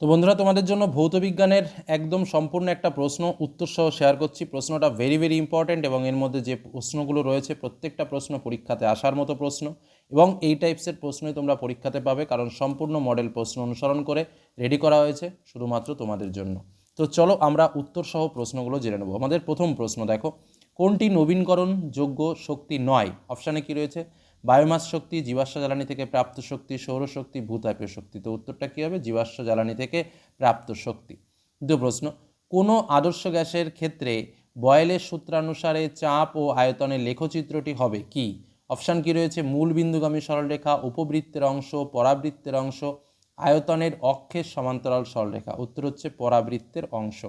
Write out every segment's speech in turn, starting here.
তো বন্ধুরা, তোমাদের জন্য ভৌত বিজ্ঞানের একদম সম্পূর্ণ একটা প্রশ্ন, উত্তর সহ শেয়ার করছি। প্রশ্নটা ভেরি ভেরি ইম্পর্ট্যান্ট এবং এর মধ্যে যে প্রশ্নগুলো রয়েছে, প্রত্যেকটা প্রশ্ন পরীক্ষাতে আসার মতো প্রশ্ন এবং এই টাইপসের প্রশ্নই তোমরা পরীক্ষাতে পাবে কারণ সম্পূর্ণ মডেল প্রশ্ন অনুসরণ করে রেডি করা হয়েছে শুধুমাত্র তোমাদের জন্য। তো চলো আমরা উত্তর সহ প্রশ্নগুলো জেনে নেব। আমাদের প্রথম প্রশ্ন দেখো, কোনটি নবীনকরণ যোগ্য শক্তি নয়? অপশানে কি রয়েছে? বায়োমাস শক্তি, জীবাশ্ম জ্বালানি থেকে প্রাপ্ত শক্তি সৌরশক্তি ভূতাপীয় শক্তি। তো উত্তরটা কী হবে? জীবাশ্ম জ্বালানি থেকে প্রাপ্ত শক্তি। দ্বিতীয় প্রশ্ন, কোনো আদর্শ গ্যাসের ক্ষেত্রে বয়েলের সূত্রানুসারে চাপ ও আয়তনের লেখচিত্রটি হবে কি? অপশান কি রয়েছে? মূল বিন্দুগামী সরলরেখা, উপবৃত্তের অংশ, পরাবৃত্তের অংশ, আয়তনের অক্ষের সমান্তরাল সরলরেখা। উত্তর হচ্ছে পরাবৃত্তের অংশ।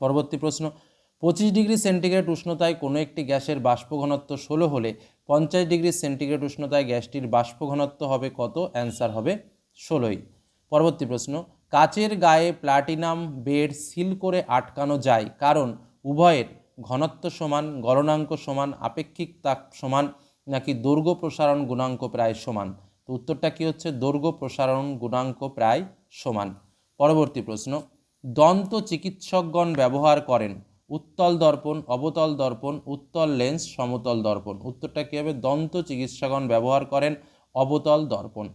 পরবর্তী প্রশ্ন, পঁচিশ ডিগ্রি সেন্টিগ্রেড উষ্ণতায় কোনো একটি গ্যাসের বাষ্প ঘনত্ব ষোলো হলে পঞ্চাশ ডিগ্রি সেন্টিগ্রেড উষ্ণতায় গ্যাসটির বাষ্প ঘনত্ব হবে কত? অ্যান্সার হবে ষোলোই। পরবর্তী প্রশ্ন, কাচের গায়ে প্লাটিনাম বেড সিল করে আটকানো যায়, কারণ উভয়ের ঘনত্ব সমান, গলনাঙ্ক সমান, আপেক্ষিক তাপ সমান, নাকি দৈর্ঘ্য প্রসারণ গুণাঙ্ক প্রায় সমান? তো উত্তরটা কি হচ্ছে? দৈর্ঘ্য প্রসারণ গুণাঙ্ক প্রায় সমান। পরবর্তী প্রশ্ন, দন্ত চিকিৎসকগণ ব্যবহার করেন উত্তল দর্পণ, অবতল দর্পণ, উত্তল লেন্স, সমতল দর্পণ। উত্তরটা কী হবে? দন্ত চিকিৎসাগণ ব্যবহার করেন অবতল দর্পণ।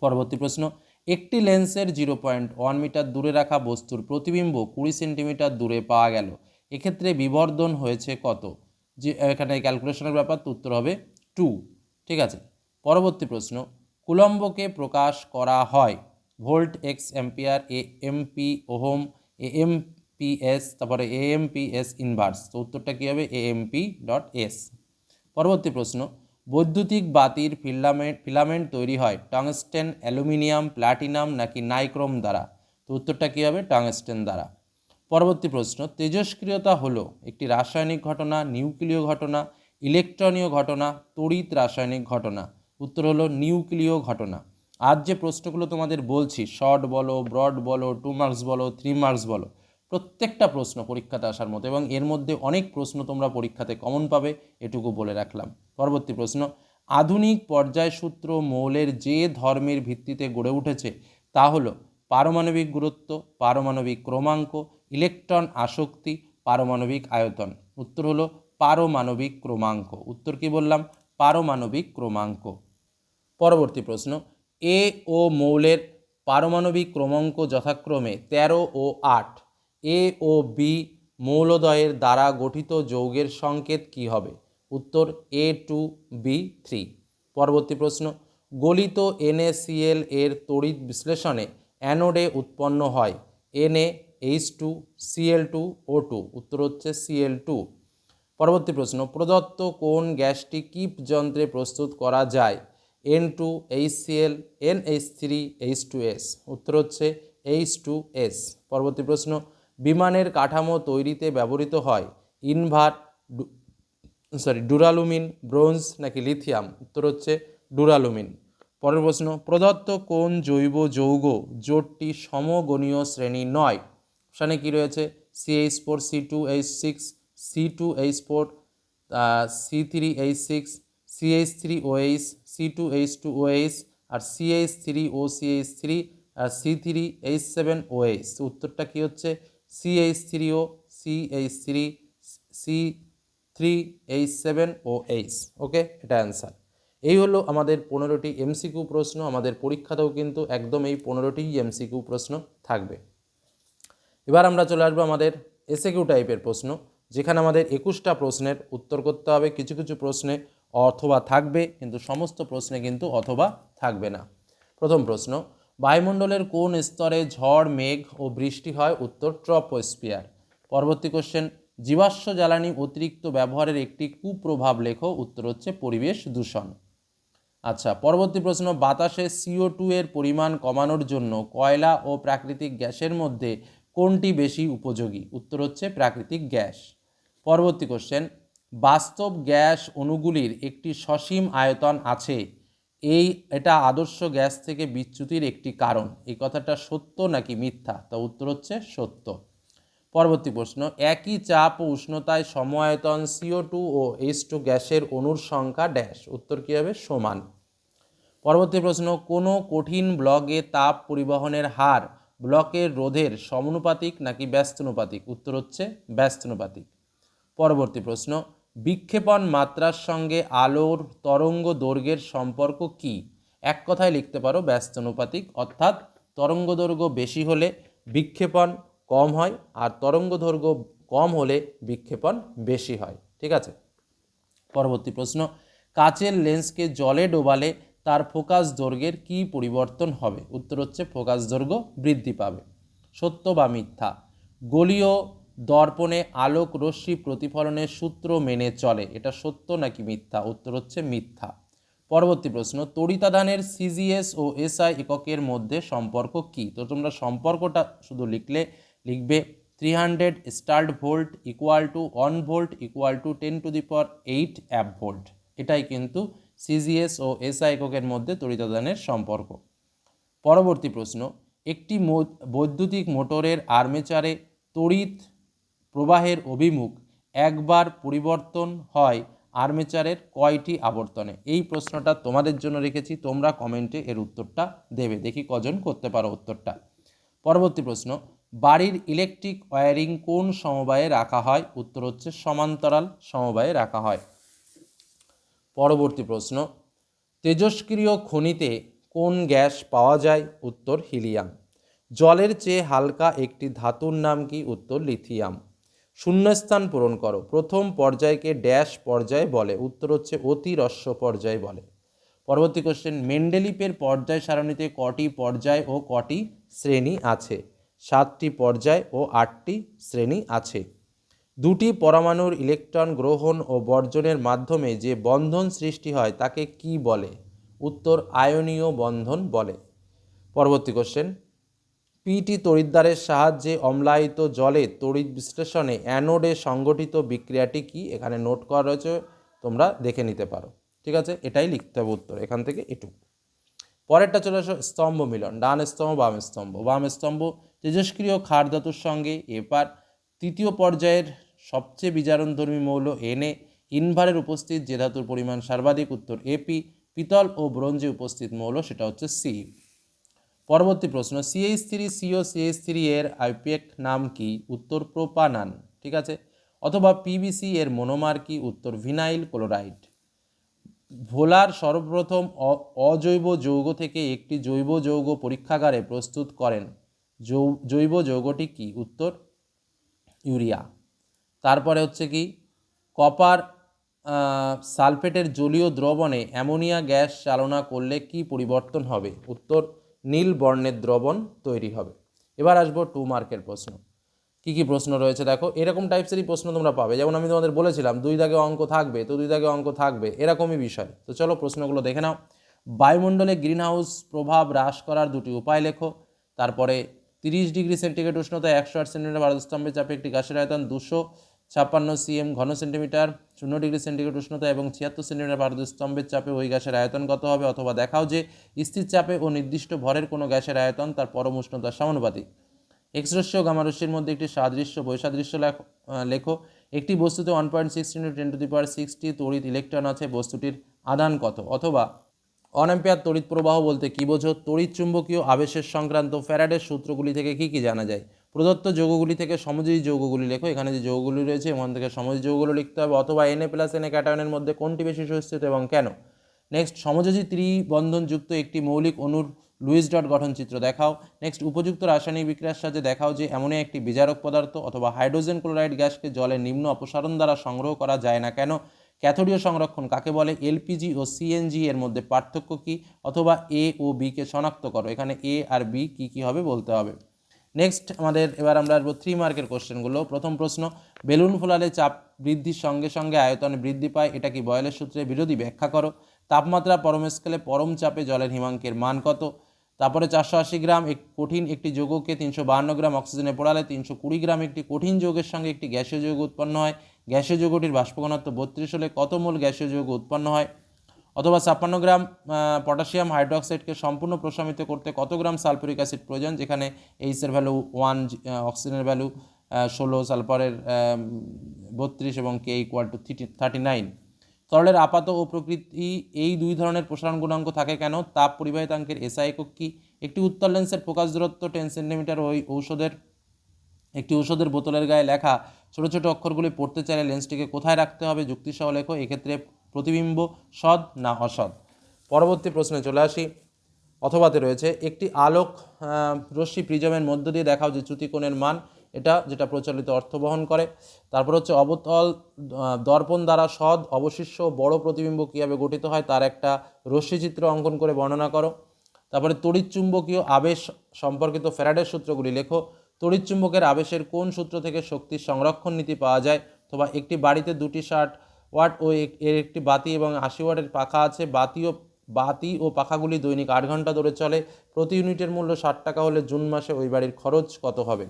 পরবর্তী প্রশ্ন, একটি লেন্সের জিরো পয়েন্ট ওয়ান মিটার দূরে রাখা বস্তুর প্রতিবিম্ব কুড়ি সেন্টিমিটার দূরে পাওয়া গেল। এক্ষেত্রে বিবর্ধন হয়েছে কত? যে, এখানে ক্যালকুলেশনের ব্যাপার উত্তর হবে টু। ঠিক আছে? পরবর্তী প্রশ্ন, কুলম্বকে প্রকাশ করা হয়। Volt x ampere, A MP ohm, A M P S তারপরে A M P S inverse তো উত্তরটা কী হবে? A M P dot S পরবর্তী প্রশ্ন, বৈদ্যুতিক বাতির ফিলামেন্ট ফিলামেন্ট তৈরি হয় টংস্টেন, অ্যালুমিনিয়াম, প্লাটিনাম নাকি নাইক্রোম দ্বারা? তো উত্তরটা কী হবে? টংস্টেন দ্বারা। পরবর্তী প্রশ্ন তেজস্ক্রিয়তা হলো একটি রাসায়নিক ঘটনা, নিউক্লিয় ঘটনা, ইলেকট্রনীয় ঘটনা, তড়িৎ রাসায়নিক ঘটনা? উত্তর হলো নিউক্লিয় ঘটনা। আজ যে প্রশ্নগুলো তোমাদের বলছি, শর্ট বলো, ব্রড বলো, টু মার্কস বলো, থ্রি মার্কস বলো প্রত্যেকটা প্রশ্ন পরীক্ষাতে আসার মতো এবং এর মধ্যে অনেক প্রশ্ন তোমরা পরীক্ষাতে কমন পাবে, এটুকু বলে রাখলাম। পরবর্তী প্রশ্ন, আধুনিক পর্যায়সূত্র মৌলের যে ধর্মের ভিত্তিতে গড়ে উঠেছে, তা হলো পারমাণবিক গুরুত্ব, পারমাণবিক ক্রমাঙ্ক, ইলেকট্রন আসক্তি, পারমাণবিক আয়তন। উত্তর হলো পারমাণবিক ক্রমাঙ্ক। উত্তর কি বললাম? পারমাণবিক ক্রমাঙ্ক। পরবর্তী প্রশ্ন, এ ও মৌলের পারমাণবিক ক্রমাঙ্ক যথাক্রমে তেরো ও আট এ ও বি মৌলদয়ের দ্বারা গঠিত যৌগের সংকেত কি হবে? উত্তর এ টু বি থ্রি। পরবর্তী প্রশ্ন, গলিত এনএসিএল এর তড়িৎ বিশ্লেষণে অ্যানোডে উৎপন্ন হয়? NA, H two, CL two, O two. উত্তর হচ্ছে সিএল টু। পরবর্তী প্রশ্ন, প্রদত্ত কোন গ্যাসটি কিপ যন্ত্রে প্রস্তুত করা যায়? N two, H CL N H three, H two S. উত্তর হচ্ছে এইচ টু এস। পরবর্তী প্রশ্ন বিমানের কাঠামো তৈরিতে ব্যবহৃত হয়। ইনভার সরি, ডুরালুমিন, ব্রোঞ্জ নাকি লিথিয়াম? উত্তর হচ্ছে ডুরালুমিন। পরের প্রশ্ন, প্রদত্ত কোন জৈব যৌগ জোটটি সমগণীয় শ্রেণি নয়? অপশানে কী রয়েছে? C H four, C two H six, C two H four C three H six, C H three O H, C two H two O H আর C H three O C H three, আর C three H seven OH উত্তরটা কী হচ্ছে? CH three O CH three C three H seven O H okay এটা answer এই হলো আমাদের পনেরোটি MCQ প্রশ্ন, আমাদের পরীক্ষাতেও কিন্তু একদম এই পনেরোটি এমসিকিউ প্রশ্ন থাকবে। এবার আমরা চলে আসব আমাদের এসএকিউ টাইপের প্রশ্ন, যেখানে আমাদের একুশটা প্রশ্নের উত্তর করতে হবে। কিছু কিছু প্রশ্নে অথবা থাকবে, কিন্তু সমস্ত প্রশ্নে কিন্তু অথবা থাকবে না। প্রথম প্রশ্ন বায়ুমণ্ডলের কোন স্তরে ঝড়, মেঘ ও বৃষ্টি হয়? উত্তর ট্রপোস্পিয়ার পরবর্তী কোশ্চেন জীবাশ্ম জ্বালানি অতিরিক্ত ব্যবহারের একটি কুপ্রভাব লেখো। উত্তর হচ্ছে পরিবেশ দূষণ। আচ্ছা পরবর্তী প্রশ্ন, বাতাসে সিও টু এর পরিমাণ কমানোর জন্য কয়লা ও প্রাকৃতিক গ্যাসের মধ্যে কোনটি বেশি উপযোগী? উত্তর হচ্ছে প্রাকৃতিক গ্যাস। পরবর্তী কোশ্চেন বাস্তব গ্যাস অণুগুলির একটি সসীম আয়তন আছে এই, এটা আদর্শ গ্যাস থেকে বিচ্যুতির একটি কারণ। এই কথাটা সত্য নাকি মিথ্যা? তা উত্তর হচ্ছে সত্য। পরবর্তী প্রশ্ন, একই চাপ ও উষ্ণতায় সমায়তন সিও টু ও এইচ টু গ্যাসের অণুর সংখ্যা ড্যাশ। উত্তর কী হবে? সমান। পরবর্তী প্রশ্ন, কোনো কঠিন ব্লকে তাপ পরিবহনের হার ব্লকের রোধের সমানুপাতিক নাকি ব্যস্তানুপাতিক? উত্তর হচ্ছে ব্যস্তানুপাতিক। পরবর্তী প্রশ্ন বিক্ষেপণ মাত্রার সঙ্গে আলোর তরঙ্গ দৈর্ঘ্যের সম্পর্ক কি? এক কথায় লিখতে পারো ব্যস্তানুপাতিক অর্থাৎ তরঙ্গ দৈর্ঘ্য বেশি হলে বিক্ষেপণ কম হয় আর তরঙ্গ দৈর্ঘ্য কম হলে বিক্ষেপণ বেশি হয়। ঠিক আছে? পরবর্তী প্রশ্ন, কাচের লেন্সকে জলে ডোবালে তার ফোকাস দৈর্ঘ্যের কী পরিবর্তন হবে? উত্তর হচ্ছে ফোকাস দৈর্ঘ্য বৃদ্ধি পাবে। সত্য বা মিথ্যা? গলীয় দর্পণে আলোক রশ্মি প্রতিফলনের সূত্র মেনে চলে। এটা সত্য নাকি মিথ্যা? উত্তর হচ্ছে মিথ্যা। পরবর্তী প্রশ্ন তড়িতাদানের সিজিএস ও এসআই এককের মধ্যে সম্পর্ক কি? তো তোমরা সম্পর্কটা শুধু লিখলে, লিখবে three hundred statvolt equal to one volt equal to ten to the power eight abvolt এটাই কিন্তু সিজিএস ও এসআই এককের মধ্যে তড়িতাদানের সম্পর্ক। পরবর্তী প্রশ্ন, একটি বৈদ্যুতিক মোটরের আর্মেচারে তড়িৎ প্রবাহের অভিমুখ একবার পরিবর্তন হয় আর্মেচারের কয়টি আবর্তনে? এই প্রশ্নটা তোমাদের জন্য রেখেছি, তোমরা কমেন্টে এর উত্তরটা দেবে। দেখি কজন করতে পারো উত্তরটা। পরবর্তী প্রশ্ন, বাড়ির ইলেকট্রিক ওয়ারিং কোন সমবায়ে রাখা হয়? উত্তর হচ্ছে সমান্তরাল সমবায়ে রাখা হয়। পরবর্তী প্রশ্ন তেজস্ক্রিয় খনিতে কোন গ্যাস পাওয়া যায়? উত্তর হিলিয়াম। জলের চেয়ে হালকা একটি ধাতুর নাম কি? উত্তর লিথিয়াম। শূন্যস্থান পূরণ করো। প্রথম পর্যায়কে ড্যাশ পর্যায় বলে, উত্তর হচ্ছে অতি রস্য পর্যায় বলে। পরবর্তী কোশ্চেন মেন্ডেলিপের পর্যায় সারণীতে কটি পর্যায় ও কটি শ্রেণি আছে? সাতটি পর্যায় ও আটটি শ্রেণি আছে। দুটি পরমাণুর ইলেকট্রন গ্রহণ ও বর্জনের মাধ্যমে যে বন্ধন সৃষ্টি হয়, তাকে কি বলে? উত্তর, আয়নীয় বন্ধন বলে। পরবর্তী কোশ্চেন পিটি তড়িৎদ্বারের সাহায্যে অম্লায়িত জলে তড়িৎ বিশ্লেষণে অ্যানোডে সংগঠিত বিক্রিয়াটি কি? এখানে নোট করা রয়েছে, তোমরা দেখে নিতে পারো। ঠিক আছে? এটাই লিখতে হবে উত্তর, এখান থেকে এটুকু। পরেরটা চলে আসো, স্তম্ভ মিলন, ডান স্তম্ভ, বাম স্তম্ভ। বাম স্তম্ভ তেজস্ক্রিয় ক্ষার ধাতুর সঙ্গে এপার তৃতীয় পর্যায়ের সবচেয়ে বিজারণধর্মী মৌল এনএ ইনভারের উপস্থিত যে ধাতুর পরিমাণ সর্বাধিক উত্তর এপি পিতল ও ব্রোঞ্জে উপস্থিত মৌল, সেটা হচ্ছে সি পরবর্তী প্রশ্ন CH three CO CH three এর আইপিএক নাম কি? উত্তর প্রোপানান, ঠিক আছে? অথবা পিবিসি এর মনোমার কি? উত্তর ভিনাইল ক্লোরাইড। ভোলার সর্বপ্রথম অজৈব যৌগ থেকে একটি জৈব যৌগ পরীক্ষাগারে প্রস্তুত করেন। জৈব যৌগটি কি? উত্তর, ইউরিয়া। তারপরে হচ্ছে কি? কপার সালফেটের জলীয় দ্রবণে অ্যামোনিয়া গ্যাস চালনা করলে কি পরিবর্তন হবে? উত্তর নীল বর্ণের দ্রবণ তৈরি হবে। এবার আসব টু মার্কের প্রশ্ন। কি কি প্রশ্ন রয়েছে দেখো? এরকম টাইপসেরই প্রশ্ন তোমরা পাবে। যেমন আমি তোমাদের বলেছিলাম, দুই দাগে অঙ্ক থাকবে, তো দুই দাগে অঙ্ক থাকবে, এরকমই বিষয়। তো চলো প্রশ্নগুলো দেখে নাও। বায়ুমণ্ডলে গ্রিনহাউস প্রভাব হ্রাস করার দুটি উপায় লেখো। তারপরে তিরিশ ডিগ্রি সেন্টিগ্রেড উষ্ণতায় একশো আট সেন্টিমিটার ভারতস্তম্ভের চাপে একটি গাছের আয়তন দুশো। ছাপ্পান্ন সিএম ঘন সেন্টিমিটার, শূন্য ডিগ্রি সেন্টিগ্রেড উষ্ণতা এবং ছিয়াত্তর সেন্টিমিটার ভারতস্তম্ভের চাপে ওই গ্যাসের আয়তন কত হবে? অথবা দেখাও যে স্থির চাপে ও নির্দিষ্ট ভরের কোনো গ্যাসের আয়তন তার পরম উষ্ণতার সমানুপাতিক। এক্সরস্য ও গামারস্যের মধ্যে একটি সাদৃশ্য, বৈসাদৃশ্য লেখো একটি বস্তুতে one point six into ten to the power sixty তড়িৎ ইলেকট্রন আছে, বস্তুটির আদান কত? অথবা অনাম্পিয়ার তড়িৎ প্রবাহ বলতে কী বোঝো? তড়িৎ চুম্বকীয় আবেশের সংক্রান্ত ফ্যারাডের সূত্রগুলি থেকে কী কী জানা যায়? প্রদত্ত যৌগগুলি থেকে সমযোজী যৌগগুলি লেখো। এখানে যে যৌগগুলি রয়েছে ওখান থেকে সমযোজী যৌগগুলো লিখতে হবে। অথবা এনএ প্লাস এনএ ক্যাটায়নের মধ্যে কোনটি বেশি সুস্থিত এবং কেন? নেক্সট সমযোজী ত্রিবন্ধনযুক্ত একটি মৌলিক অণুর লুইস ডট গঠন চিত্র দেখাও। নেক্সট উপযুক্ত রাসায়নিক বিক্রিয়ার সাহায্যে দেখাও যে এমনই একটি বিজারক পদার্থ অথবা হাইড্রোজেন ক্লোরাইড গ্যাসকে জলের নিম্ন অপসারণ দ্বারা সংগ্রহ করা যায় না কেন? ক্যাথোডীয় সংরক্ষণ কাকে বলে? এলপিজি ও সিএনজি এর মধ্যে পার্থক্য কী? অথবা এ ও বি কে শনাক্ত করো। এখানে এ আর বি কী কী হবে বলতে হবে। নেক্সট আমাদের এবার আমরা আসব থ্রি মার্কের কোশ্চেনগুলো প্রথম প্রশ্ন, বেলুন ফোলালে চাপ বৃদ্ধির সঙ্গে সঙ্গে আয়তন বৃদ্ধি পায়, এটা কি বয়েলের সূত্রে বিরোধী? ব্যাখ্যা করো। তাপমাত্রা পরম স্কেলে পরম চাপে জলের হিমাঙ্কের মান কত? তারপরে চারশো আশি গ্রাম, এক কঠিন একটি যৌগকে তিনশো বাহান্ন গ্রাম অক্সিজেনে পোড়ালে তিনশো কুড়ি গ্রাম একটি কঠিন যৌগের সঙ্গে একটি গ্যাসীয় যৌগ উৎপন্ন হয়। গ্যাসীয় যৌগটির বাষ্পঘনত্ব বত্রিশ হলে কত মোল গ্যাসীয় যৌগ উৎপন্ন হয়? অথবা ছাপ্পান্ন গ্রাম পটাশিয়াম হাইড্রোক্সাইডকে সম্পূর্ণ প্রশমিত করতে কত গ্রাম সালফিউরিক অ্যাসিড প্রয়োজন? যেখানে এইচের ভ্যালু ওয়ান অক্সিজেনের ভ্যালু ষোলো সালফারের বত্রিশ এবং K equal to thirty nine তরলের আপাত ও প্রকৃতি এই দুই ধরনের প্রসারণ গুণাঙ্ক থাকে কেন? তাপ পরিবাহিতাঙ্কের এসআই একক কি? একটি উত্তর লেন্সের ফোকাস দূরত্ব টেন সেন্টিমিটার ওই ঔষধের, একটি ঔষধের বোতলের গায়ে লেখা ছোট ছোট অক্ষরগুলি পড়তে চাইলে লেন্সটিকে কোথায় রাখতে হবে? যুক্তিসহ লেখো। এক্ষেত্রে প্রতিবিম্ব সৎ না অসৎ? পরবর্তী প্রশ্নে চলে আসি। অথবাতে রয়েছে, একটি আলোক রশ্মি প্রিজমের মধ্য দিয়ে দেখাও যে চ্যুতিকোণের মান, এটা যেটা প্রচলিত অর্থ বহন করে। তারপর হচ্ছে, অবতল দর্পণ দ্বারা সৎ, অবশিষ্ট, বড় প্রতিবিম্ব কীভাবে গঠিত হয়, তার একটা রশ্মিচিত্র অঙ্কন করে বর্ণনা করো। তারপরে, তড়িৎচুম্বকীয় আবেশ সম্পর্কিত ফ্যারাডের সূত্রগুলি লেখো। তড়িৎচুম্বকের আবেশের কোন সূত্র থেকে শক্তির সংরক্ষণ নীতি পাওয়া যায়? অথবা, একটি বাড়িতে দুটি ষাট ওয়াট ও এর একটি বাতি এবং আশি ওয়াটের পাখা আছে। বাতি ও বাতি ও পাখাগুলি দৈনিক আট ঘণ্টা ধরে চলে। প্রতি ইউনিটের মূল্য ষাট টাকা হলে জুন মাসে ওই বাড়ির খরচ কত হবে?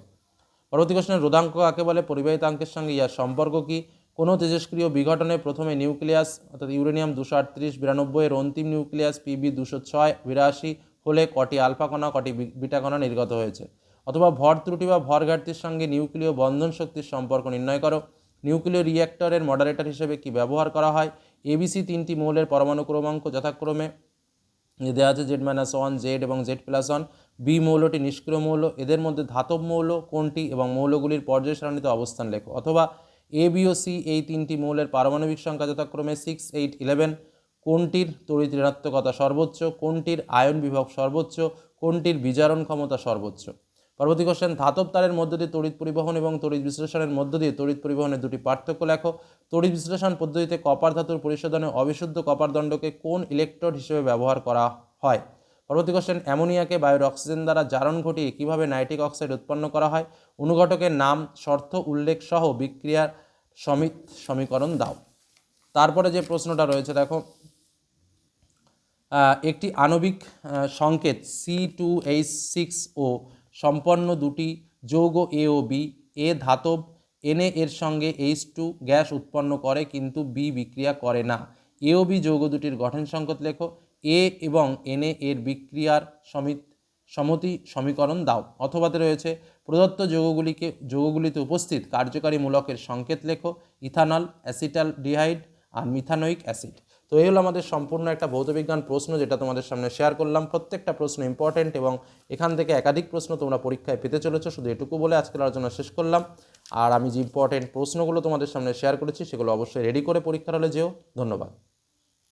পরবর্তী প্রশ্নের রোধাঙ্ক কাকে বলে? পরিবাহিতাঙ্কের সঙ্গে ইয়ার সম্পর্ক কি? কোনো তেজস্ক্রিয় বিঘটনে প্রথমে নিউক্লিয়াস, অর্থাৎ ইউরেনিয়াম দুশো আটত্রিশ, বিরানব্বই এর অন্তিম নিউক্লিয়াস, পিবি দুশো ছয়, বিরাশি হলে কটি আলফা কণা, কটি বি- বিটা কণা নির্গত হয়েছে। অথবা ভর ত্রুটি বা ভর ঘাটতির সঙ্গে নিউক্লিয় বন্ধন শক্তির সম্পর্ক নির্ণয় করো। নিউক্লিয় রিঅ্যাক্টরের মডারেটর হিসেবে কি ব্যবহার করা হয়? এবিসি তিনটি মৌলের পরমাণু ক্রমাঙ্ক যথাক্রমে দেওয়া আছে জেড মাইনাস ওয়ান জেড এবং জেড প্লাস ওয়ান বি মৌলটি নিষ্ক্রিয় মৌল, এদের মধ্যে ধাতব মৌল কোনটি এবং মৌলগুলির পর্যায় সারণীতে অবস্থান লেখো। অথবা এ বি ও সি এই তিনটি মৌলের পারমাণবিক সংখ্যা যথাক্রমে সিক্স এইট ইলেভেন কোনটির তড়িৎ ঋণাত্মকতা সর্বোচ্চ, কোনটির আয়ন বিভব সর্বোচ্চ, কোনটির বিজারণ ক্ষমতা সর্বোচ্চ? পরবর্তী কোশ্চেন ধাতব তারের মধ্য দিয়ে তড়িৎ পরিবহন এবং তড়িৎ বিশ্লেষণের মধ্য দিয়ে তড়িৎ পরিবহনের দুটি পার্থক্য লেখো। তড়িৎ বিশ্লেষণ পদ্ধতিতে কপার ধাতুর পরিশোধনে অবিশুদ্ধ কপার দণ্ডকে কোন ইলেকট্রোড হিসেবে ব্যবহার করা হয়? পরবর্তী কোশ্চেন অ্যামোনিয়াকে বায়ুর অক্সিজেন দ্বারা জারণ ঘটিয়ে কীভাবে নাইট্রিক অক্সাইড উৎপন্ন করা হয়? অনুঘটকের নাম, শর্ত, উল্লেখ সহ বিক্রিয়ার সমিত সমীকরণ দাও। তারপরে যে প্রশ্নটা রয়েছে দেখো একটি আণবিক সংকেত C two H six O সম্পন্ন দুটি যৌগ এ ও বি এ ধাতব এনএ এর সঙ্গে এইচ টু গ্যাস উৎপন্ন করে কিন্তু বি বিক্রিয়া করে না। এ ও বি যৌগ দুটির গঠন সংকেত লেখো। এ এবং এনএ এর বিক্রিয়ার সমিত সমতি সমীকরণ দাও। অথবাতে রয়েছে, প্রদত্ত যৌগগুলিকে যৌগগুলিতে উপস্থিত কার্যকারী মূলকের সংকেত লেখো। ইথানল, অ্যাসিটাল, ডিহাইড আর মিথানোইক অ্যাসিড। তো এই হলো আমাদের সম্পূর্ণ একটা ভৌতবিজ্ঞান প্রশ্ন যেটা তোমাদের সামনে শেয়ার করলাম। প্রত্যেকটা প্রশ্ন ইম্পর্টেন্ট এবং এখান থেকে একাধিক প্রশ্ন তোমরা পরীক্ষায় পেতে চলেছো, শুধু এটুকু বলে আজকের আলোচনা শেষ করলাম। আর আমি যে ইম্পর্টেন্ট প্রশ্নগুলো তোমাদের সামনে শেয়ার করেছি, সেগুলো অবশ্যই রেডি করে পরীক্ষার হলে যেও। ধন্যবাদ।